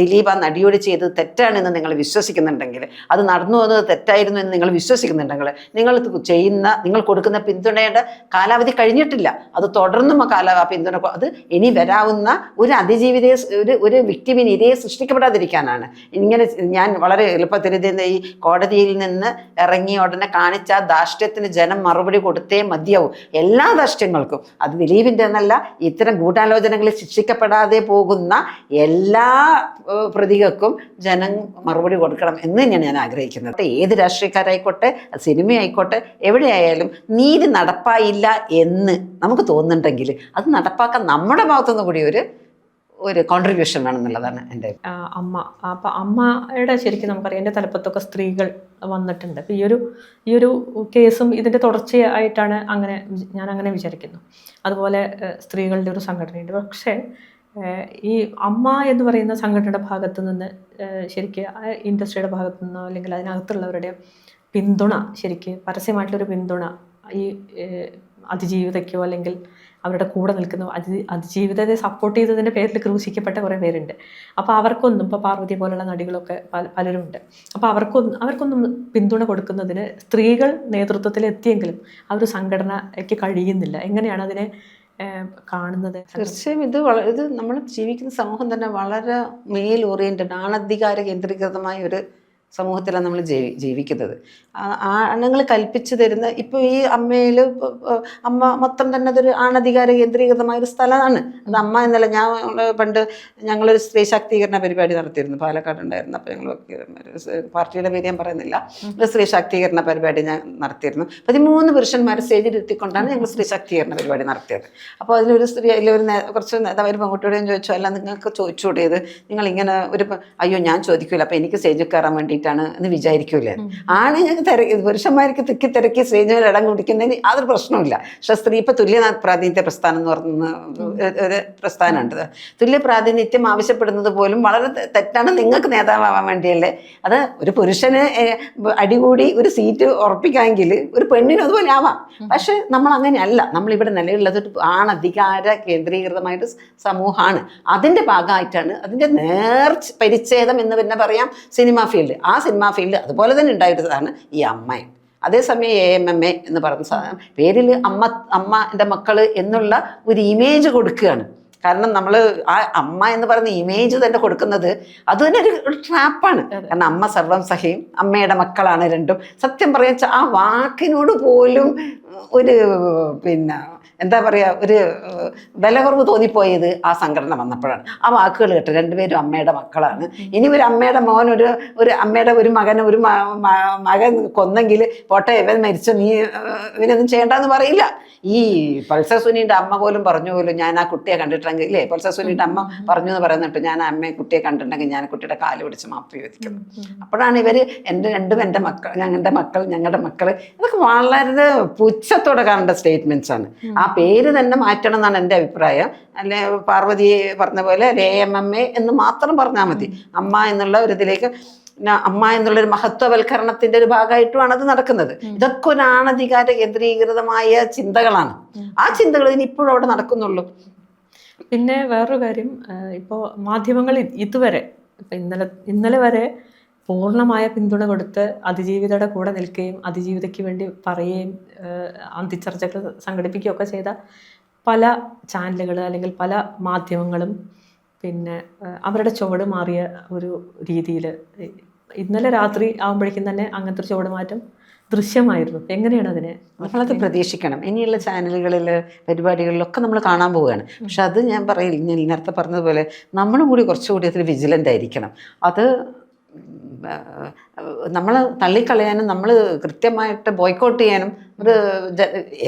ദിലീപ് ആ നടിയോട് ചെയ്തത് തെറ്റാണെന്ന് നിങ്ങൾ വിശ്വസിക്കുന്നുണ്ടെങ്കിൽ അത് നടന്നു വന്നത് തെറ്റായിരുന്നു എന്ന് നിങ്ങൾ വിശ്വസിക്കുന്നുണ്ടെങ്കിൽ നിങ്ങൾ ചെയ്യുന്ന നിങ്ങൾ കൊടുക്കുന്ന പിന്തുണയുടെ കാലാവധി കഴിഞ്ഞിട്ടില്ല. അത് തുടർന്നും ആ കാലാ പിന്തുണ അത് ഇനി വരാവുന്ന ഒരു അതിജീവിത ഒരു ഒരു വിക്ടിമിന് ഇരയെ സൃഷ്ടിക്കപ്പെടാതിരിക്കാനാണ്. ഇങ്ങനെ ഞാൻ വളരെ എളുപ്പത്തിൽ ഈ കോടതിയിൽ നിന്ന് ഇറങ്ങിയ ഉടനെ കാണിച്ച ആ ധാർഷ്ട്യത്തിന് ജനം മറുപടി കൊടുത്തേ മതിയാവും. എല്ലാ ധാർഷ്ട്യങ്ങൾക്കും. അത് ദിലീപിന്റെ എന്നല്ല ഇത്തരം ഗൂഢാലോചനകളിൽ ശിക്ഷിക്കപ്പെടാതെ പോകുന്ന എല്ലാ പ്രതികൾക്കും ജനം മറുപടി കൊടുക്കണം എന്ന് തന്നെയാണ് ഞാൻ ആഗ്രഹിക്കുന്നത്. ഏത് രാഷ്ട്രീയക്കാരായിക്കോട്ടെ സിനിമയായിക്കോട്ടെ എവിടെയായാലും നീതി നടപ്പായില്ല എന്ന് നമുക്ക് തോന്നുന്നുണ്ടെങ്കിൽ അത് നടപ്പാക്കാൻ നമ്മുടെ ഭാഗത്തുനിന്ന് കൂടി ഒരു ഒരു കോൺട്രിബ്യൂഷൻ വേണമെന്നുള്ളതാണ് എന്റെ അമ്മ. അപ്പം അമ്മയുടെ ശരിക്കും നമുക്കറിയാം എന്റെ തലപ്പത്തൊക്കെ സ്ത്രീകൾ വന്നിട്ടുണ്ട്. അപ്പം ഈ ഒരു ഈ ഒരു കേസും ഇതിന്റെ തുടർച്ചയായിട്ടാണ് അങ്ങനെ ഞാൻ അങ്ങനെ വിചാരിക്കുന്നു. അതുപോലെ സ്ത്രീകളുടെ ഒരു സംഘടനയുണ്ട്. പക്ഷേ ഈ അമ്മ എന്ന് പറയുന്ന സംഘടനയുടെ ഭാഗത്തു നിന്ന് ശരിക്കും ഇൻഡസ്ട്രിയുടെ ഭാഗത്തു നിന്നോ അല്ലെങ്കിൽ അതിനകത്തുള്ളവരുടെ പിന്തുണ ശരിക്കും പരസ്യമായിട്ടുള്ളൊരു പിന്തുണ ഈ അതിജീവിതയ്ക്കോ അല്ലെങ്കിൽ അവരുടെ കൂടെ നിൽക്കുന്ന. അതി അതിജീവിതത്തെ സപ്പോർട്ട് ചെയ്തതിന്റെ പേരിൽ ക്രൂശിക്കപ്പെട്ട കുറേ പേരുണ്ട്. അപ്പോൾ അവർക്കൊന്നും ഇപ്പോൾ പാർവതി പോലുള്ള നടികളൊക്കെ പല പലരുമുണ്ട്. അപ്പോൾ അവർക്കൊന്നും അവർക്കൊന്നും പിന്തുണ കൊടുക്കുന്നതിന് സ്ത്രീകൾ നേതൃത്വത്തിൽ എത്തിയെങ്കിലും ആ ഒരു സംഘടനയ്ക്ക് കഴിയുന്നില്ല. എങ്ങനെയാണ് അതിനെ കാണുന്നത്? തീർച്ചയായും ഇത് വളരെ ഇത് നമ്മൾ ജീവിക്കുന്ന സമൂഹം തന്നെ വളരെ മേൽ ഓറിയന്റഡ് ആണധികാര കേന്ദ്രീകൃതമായ ഒരു സമൂഹത്തിലാണ് നമ്മൾ ജീവി ജീവിക്കുന്നത്. ആണുങ്ങൾ കൽപ്പിച്ചു തരുന്ന ഇപ്പോൾ ഈ അമ്മയിൽ അമ്മ മൊത്തം തന്നെ അതൊരു ആണധികാര കേന്ദ്രീകൃതമായ ഒരു സ്ഥലമാണ്. അത് അമ്മ എന്നല്ല ഞാൻ പണ്ട് ഞങ്ങളൊരു സ്ത്രീ ശാക്തീകരണ പരിപാടി നടത്തിയിരുന്നു. പാലക്കാട് ഉണ്ടായിരുന്നു. അപ്പോൾ ഞങ്ങൾ പാർട്ടിയുടെ പേര് ഞാൻ പറയുന്നില്ല. ഒരു സ്ത്രീ ശാക്തീകരണ പരിപാടി ഞാൻ നടത്തിയിരുന്നു. പതിമൂന്ന് പുരുഷന്മാരെ സ്റ്റേജിൽ ഇരുത്തിക്കൊണ്ടാണ് ഞങ്ങൾ സ്ത്രീ ശാക്തീകരണ പരിപാടി നടത്തിയത്. അപ്പോൾ അതിലൊരു സ്ത്രീ അതിലൊരു നേ- കുറച്ച് നേതാവ് ഒരു പെൺകുട്ടിയോട് ചോദിച്ചു അല്ല നിങ്ങൾക്ക് ചോദിച്ചുകൂടിയത് നിങ്ങൾ ഇങ്ങനെ ഒരു അയ്യോ ഞാൻ ചോദിക്കില്ല അപ്പോൾ എനിക്ക് സ്റ്റേജിൽ കയറാൻ വേണ്ടിയിട്ടാണ് എന്ന് വിചാരിക്കൂലേ ആണ് തിരക്കി പുരുഷന്മാർക്ക് തിക്കി തിരക്കി സ്റ്റേജിൽ ഇടം കുടിക്കുന്നതിന് യാതൊരു പ്രശ്നമില്ല പക്ഷെ സ്ത്രീ ഇപ്പം തുല്യ പ്രാതിനിധ്യ പ്രസ്ഥാനം എന്ന് പറയുന്ന ഒരു- പ്രസ്ഥാനമുണ്ട്. തുല്യ പ്രാതിനിധ്യം ആവശ്യപ്പെടുന്നത് പോലും വളരെ തെറ്റാണ് നിങ്ങൾക്ക് നേതാവാൻ വേണ്ടിയല്ലേ? അത് ഒരു പുരുഷന് അടികൂടി ഒരു സീറ്റ് ഉറപ്പിക്കാമെങ്കിൽ ഒരു പെണ്ണിനും അതുപോലെ ആവാം. പക്ഷെ നമ്മൾ അങ്ങനെയല്ല നമ്മളിവിടെ നിലയുള്ളത് ഒരു ആണധികാര കേന്ദ്രീകൃതമായിട്ട് സമൂഹമാണ്. അതിന്റെ ഭാഗമായിട്ടാണ് അതിന്റെ നേർ പരിച്ഛേദം എന്ന് പിന്നെ പറയാം സിനിമ ഫീൽഡ്. ആ സിനിമാ ഫീൽഡ് അതുപോലെ തന്നെ ഉണ്ടായിരുന്നതാണ് ഈ അമ്മയും. അതേസമയം എ എം എം എ എന്ന് പറയുന്ന സാധനം. പേരിൽ അമ്മ അമ്മ എന്റെ മക്കൾ എന്നുള്ള ഒരു ഇമേജ് കൊടുക്കുകയാണ്. കാരണം നമ്മൾ ആ അമ്മ എന്ന് പറയുന്ന ഇമേജ് തന്നെ കൊടുക്കുന്നത് അത് തന്നെ ഒരു ട്രാപ്പാണ് കാരണം അമ്മ സർവം സഹിയും അമ്മയുടെ മക്കളാണ് രണ്ടും. സത്യം പറയാ ആ വാക്കിനോട് പോലും ഒരു പിന്നെ എന്താ പറയുക ഒരു വില കുറവ് തോന്നിപ്പോയത് ആ സംഘടന വന്നപ്പോഴാണ്. ആ വാക്കുകൾ കേട്ട് രണ്ടുപേരും അമ്മയുടെ മക്കളാണ്. ഇനി ഒരു അമ്മയുടെ മോൻ ഒരു ഒരു അമ്മയുടെ ഒരു മകൻ ഒരു മകൻ കൊന്നെങ്കിൽ പോട്ടെ ഇവൻ മരിച്ച നീ ഇവനൊന്നും ചെയ്യണ്ടെന്ന് പറയില്ല. ഈ പൾസർ സുനിയുടെ അമ്മ പോലും പറഞ്ഞു പോലും ഞാൻ ആ കുട്ടിയെ കണ്ടിട്ടുണ്ടെങ്കിൽ ഇല്ലേ? പൾസർ സുനിയുടെ അമ്മ പറഞ്ഞു എന്ന് പറയുന്നിട്ട് ഞാൻ ആ അമ്മയെ കുട്ടിയെ കണ്ടിട്ടുണ്ടെങ്കിൽ ഞാൻ കുട്ടിയുടെ കാൽ പിടിച്ച് മാപ്പ് ചോദിക്കുന്നു അപ്പോഴാണ് ഇവർ എന്റെ രണ്ടും എന്റെ മക്കൾ ഞങ്ങളുടെ മക്കൾ ഞങ്ങളുടെ മക്കൾ ഇതൊക്കെ വളരെ പുച്ഛത്തോടെ കാണേണ്ട സ്റ്റേറ്റ്മെന്റ്സ് ആണ്. ആ പേര് തന്നെ മാറ്റണം എന്നാണ് എന്റെ അഭിപ്രായം. അല്ലെ പാർവതി പറഞ്ഞ പോലെ രേ എം എം എ എന്ന് മാത്രം പറഞ്ഞാൽ മതി. അമ്മ എന്നുള്ള ഒരു ഇതിലേക്ക് അമ്മ അമ്മ എന്നുള്ളൊരു മഹത്വവൽക്കരണത്തിന്റെ ഒരു ഭാഗമായിട്ടുമാണ് അത് നടക്കുന്നത്. ഇതൊക്കെ ഒരു ആണധികാര കേന്ദ്രീകൃതമായ ചിന്തകളാണ്. ആ ചിന്തകൾ ഇനി ഇപ്പോഴും അവിടെ നടക്കുന്നുള്ളൂ. പിന്നെ വേറൊരു കാര്യം ഇപ്പോൾ മാധ്യമങ്ങളിൽ ഇതുവരെ ഇപ്പം ഇന്നലെ ഇന്നലെ വരെ പൂർണമായ പിന്തുണ കൊടുത്ത് അതിജീവിതയുടെ കൂടെ നിൽക്കുകയും അതിജീവിതയ്ക്ക് വേണ്ടി പറയുകയും അന്തിച്ചർച്ചകൾ സംഘടിപ്പിക്കുകയൊക്കെ ചെയ്ത പല ചാനലുകൾ അല്ലെങ്കിൽ പല മാധ്യമങ്ങളും പിന്നെ അവരുടെ ചുവട് മാറിയ ഒരു രീതിയിൽ ഇന്നലെ രാത്രി ആകുമ്പോഴേക്കും തന്നെ അങ്ങനത്തെ ഒരു ചുവട് മാറ്റം ദൃശ്യമായിരുന്നു. എങ്ങനെയാണ് അതിനെ നമ്മളത് പ്രതീക്ഷിക്കണം. ഇനിയുള്ള ചാനലുകളിൽ പരിപാടികളിലൊക്കെ നമ്മൾ കാണാൻ പോവുകയാണ്. പക്ഷെ അത് ഞാൻ പറയില്ല നേരത്തെ പറഞ്ഞതുപോലെ നമ്മളും കൂടി കുറച്ചുകൂടി അതിൽ വിജിലന്റ് ആയിരിക്കണം. അത് നമ്മൾ തള്ളിക്കളയാനും നമ്മൾ കൃത്യമായിട്ട് ബോയ്ക്കോട്ട് ചെയ്യാനും ഒരു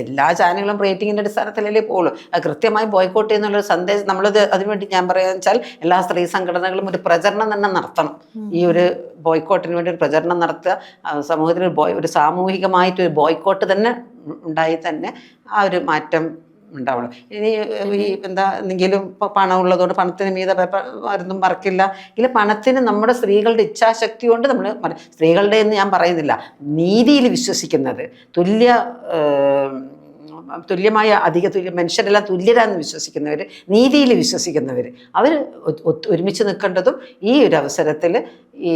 എല്ലാ ചാനലുകളും റേറ്റിങ്ങിന്റെ അടിസ്ഥാനത്തിലല്ലേ പോകുള്ളൂ അത് കൃത്യമായി ബോയ്ക്കോട്ട് ചെയ്യുന്നുള്ളൊരു സന്ദേശം നമ്മളത് അതിനുവേണ്ടി ഞാൻ പറയുകയെന്ന് വെച്ചാൽ എല്ലാ സ്ത്രീ സംഘടനകളും ഒരു പ്രചരണം തന്നെ നടത്തണം. ഈ ഒരു ബോയ്ക്കോട്ടിന് വേണ്ടി ഒരു പ്രചരണം നടത്തുക. സമൂഹത്തിൽ ഒരു ബോയ് ഒരു സാമൂഹികമായിട്ട് ഒരു ബോയ്ക്കോട്ട് തന്നെ ഉണ്ടായി തന്നെ ആ ഒരു മാറ്റം ഉണ്ടാവുള്ളൂ. ഇനി ഈ എന്താ എന്തെങ്കിലും ഇപ്പോൾ പണം ഉള്ളതുകൊണ്ട് പണത്തിന് മീത മരുന്നും മറക്കില്ല. ഇല്ല പണത്തിന് നമ്മുടെ സ്ത്രീകളുടെ ഇച്ഛാശക്തി കൊണ്ട് നമ്മൾ സ്ത്രീകളുടെ എന്ന് ഞാൻ പറയുന്നില്ല. നീതിയിൽ വിശ്വസിക്കുന്നത് തുല്യ തുല്യമായ അധിക തുല്യ മനുഷ്യരെല്ലാം തുല്യരാന്ന് വിശ്വസിക്കുന്നവർ നീതിയിൽ വിശ്വസിക്കുന്നവർ അവർ ഒരുമിച്ച് നിൽക്കേണ്ടതും ഈ ഒരു അവസരത്തിൽ ഈ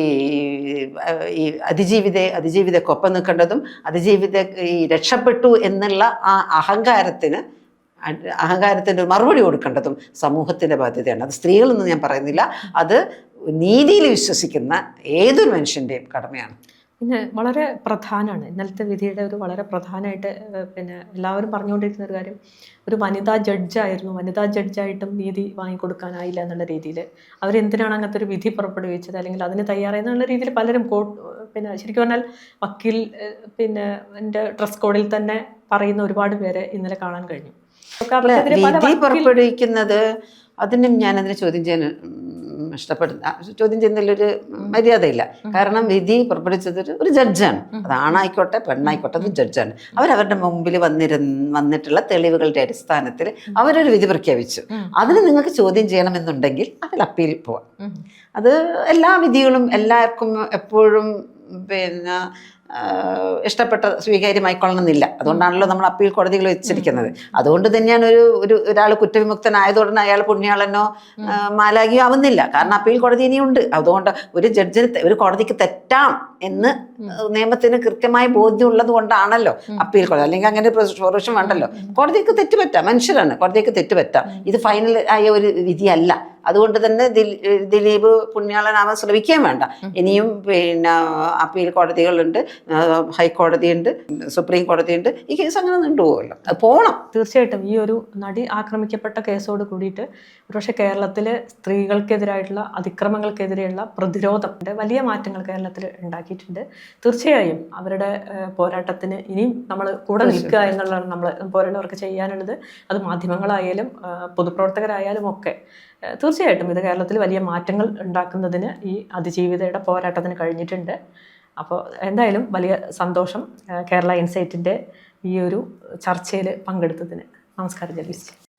ഈ അതിജീവിത അതിജീവിതക്കൊപ്പം നിൽക്കേണ്ടതും അതിജീവിത ഈ രക്ഷപ്പെട്ടു എന്നുള്ള ആ അഹങ്കാരത്തിന് അഹങ്കാരത്തിന്റെ മറുപടി കൊടുക്കേണ്ടതും സമൂഹത്തിന്റെ ബാധ്യതയാണ്. അത് സ്ത്രീകളെന്ന് ഞാൻ പറയുന്നില്ല. അത് നീതിയിൽ വിശ്വസിക്കുന്ന ഏതൊരു മനുഷ്യന്റെയും കടമയാണ്. പിന്നെ വളരെ പ്രധാനമാണ് ഇന്നലത്തെ വിധിയുടെ ഒരു വളരെ പ്രധാനമായിട്ട് പിന്നെ എല്ലാവരും പറഞ്ഞുകൊണ്ടിരിക്കുന്ന ഒരു കാര്യം ഒരു വനിതാ ജഡ്ജായിരുന്നു വനിതാ ജഡ്ജായിട്ടും നീതി വാങ്ങിക്കൊടുക്കാനായില്ല എന്നുള്ള രീതിയിൽ. അവരെന്തിനാണ് അങ്ങനത്തെ ഒരു വിധി പുറപ്പെടുവിച്ചത്? അല്ലെങ്കിൽ അതിന് തയ്യാറായെന്നുള്ള രീതിയിൽ പലരും കോട്ട് പിന്നെ ശരിക്കും പറഞ്ഞാൽ വക്കീൽ പിന്നെ എന്റെ ഡ്രസ് കോഡിൽ തന്നെ പറയുന്ന ഒരുപാട് പേരെ ഇന്നലെ കാണാൻ കഴിഞ്ഞു. വിധി പുറപ്പെടുവിക്കുന്നത് അതിനും ഞാൻ അതിനെ ചോദ്യം ചെയ്യാൻ ഇഷ്ടപ്പെടുന്ന ചോദ്യം ചെയ്യുന്നതിലൊരു മര്യാദയില്ല. കാരണം വിധി പുറപ്പെടുവിച്ചത് ഒരു- ജഡ്ജാണ്. അത് ആണായിക്കോട്ടെ പെണ്ണായിക്കോട്ടെ അത് ജഡ്ജാണ്. അവരവരുടെ മുമ്പിൽ വന്നിരുന്ന വന്നിട്ടുള്ള തെളിവുകളുടെ അടിസ്ഥാനത്തിൽ അവരൊരു വിധി പ്രഖ്യാപിച്ചു. അതിന് നിങ്ങൾക്ക് ചോദ്യം ചെയ്യണമെന്നുണ്ടെങ്കിൽ അതിൽ അപ്പീൽ പോവാം. അത് എല്ലാ വിധികളും എല്ലാവർക്കും എപ്പോഴും പിന്നെ ഇഷ്ടപ്പെട്ട സ്വീകാര്യമായിക്കൊള്ളണമെന്നില്ല. അതുകൊണ്ടാണല്ലോ നമ്മൾ അപ്പീൽ കോടതികൾ വെച്ചിരിക്കുന്നത്. അതുകൊണ്ട് തന്നെയാണ് ഒരു ഒരു ഒരാൾ കുറ്റവിമുക്തനായതുകൊണ്ട് അയാൾ പുണ്യാളനോ മാലാഖിയോ ആവുന്നില്ല. കാരണം അപ്പീൽ കോടതി ഇനിയുണ്ട്. അതുകൊണ്ട് ഒരു ജഡ്ജിന് ഒരു കോടതിക്ക് തെറ്റാം എന്ന് നിയമത്തിന് കൃത്യമായ ബോധ്യം ഉള്ളത് കൊണ്ടാണല്ലോ അപ്പീൽ കോടതി. അല്ലെങ്കിൽ അങ്ങനെ പ്രൊവിഷൻ വേണ്ടല്ലോ. കോടതിക്ക് തെറ്റുപറ്റാം. മനുഷ്യരാണ്. കോടതിക്ക് തെറ്റുപറ്റാം. ഇത് ഫൈനൽ ആയ ഒരു വിധിയല്ല. അതുകൊണ്ട് തന്നെ ദിലീപ് പുണ്യാളനാവാൻ ശ്രമിക്കുകയും വേണ്ട. ഇനിയും പിന്നെ അപ്പീൽ കോടതികളുണ്ട് ഹൈക്കോടതി ഹൈക്കോടതിയുണ്ട് സുപ്രീം കോടതിയുണ്ട്. ഈ കേസ് അങ്ങനെ നീണ്ടുപോകുമല്ലോ അത് പോകണം തീർച്ചയായിട്ടും ഈ ഒരു നടി ആക്രമിക്കപ്പെട്ട കേസോട് കൂടിയിട്ട് ഒരുപക്ഷെ കേരളത്തിലെ സ്ത്രീകൾക്കെതിരായിട്ടുള്ള അതിക്രമങ്ങൾക്കെതിരെയുള്ള പ്രതിരോധം വലിയ മാറ്റങ്ങൾ കേരളത്തിൽ ഉണ്ടാക്കിയിട്ടുണ്ട്. തീർച്ചയായും അവരുടെ പോരാട്ടത്തിന് ഇനിയും നമ്മൾ കൂടെ നിൽക്കുക എന്നുള്ളതാണ് നമ്മൾ പോലുള്ളവർക്ക് ചെയ്യാനുള്ളത്. അത് മാധ്യമങ്ങളായാലും പൊതുപ്രവർത്തകരായാലും ഒക്കെ തീർച്ചയായിട്ടും ഇത് കേരളത്തിൽ വലിയ മാറ്റങ്ങൾ ഉണ്ടാക്കുന്നതിന് ഈ അതിജീവിതയുടെ പോരാട്ടത്തിന് കഴിഞ്ഞിട്ടുണ്ട്. അപ്പോൾ എന്തായാലും വലിയ സന്തോഷം കേരള ഇൻസൈറ്റിന്റെ ഈ ഒരു ചർച്ചയിൽ പങ്കെടുത്തതിന്. നമസ്കാരം ജലീസ്